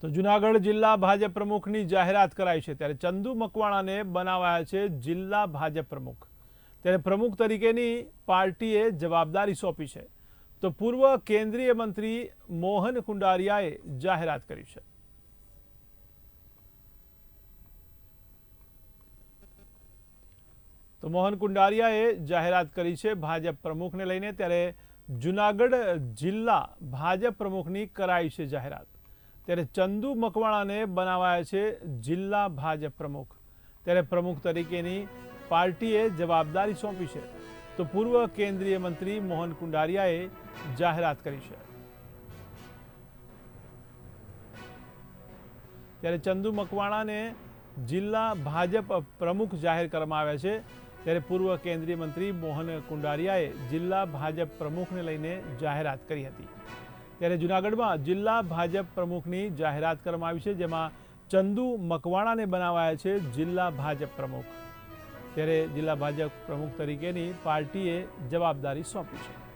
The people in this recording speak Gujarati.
તો જુનાગઢ જિલ્લા ભાજપ પ્રમુખની જાહેરાત કરાઈ છે. ત્યારે ચંદુ મકવાણાને બનાવાયા છે જિલ્લા ભાજપ પ્રમુખ. ત્યારે પ્રમુખ તરીકેની પાર્ટીએ જવાબદારી સોંપી છે. તો પૂર્વ કેન્દ્રીય મંત્રી મોહન કુંડારિયાએ જાહેરાત કરી છે. તો મોહન કુંડારિયાએ જાહેરાત કરી છે ભાજપ પ્રમુખને લઈને. ત્યારે જુનાગઢ જિલ્લા ભાજપ પ્રમુખની કરાઈ છે જાહેરાત. ત્યારે ચંદુ મકવાણાને બનાવાયા છે જિલ્લા ભાજપ પ્રમુખ. ત્યારે પ્રમુખ તરીકેની પાર્ટીએ જવાબદારી સોંપી છે. તો પૂર્વ કેન્દ્રીય મંત્રી મોહન કુંડારિયાએ જાહેરાત કરી છે. ત્યારે ચંદુ મકવાણાને જિલ્લા ભાજપ પ્રમુખ જાહેર કરવામાં આવ્યા છે. ત્યારે પૂર્વ કેન્દ્રીય મંત્રી મોહન કુંડારિયાએ જિલ્લા ભાજપ પ્રમુખને લઈને જાહેરાત કરી હતી. ત્યારે જુનાગઢમાં જિલ્લા ભાજપ પ્રમુખની જાહેરાત કરવામાં આવી છે, જેમાં ચંદુ મકવાણાને બનાવાયા છે જિલ્લા ભાજપ પ્રમુખ. ત્યારે જિલ્લા ભાજપ પ્રમુખ તરીકેની પાર્ટીએ જવાબદારી સોંપી છે.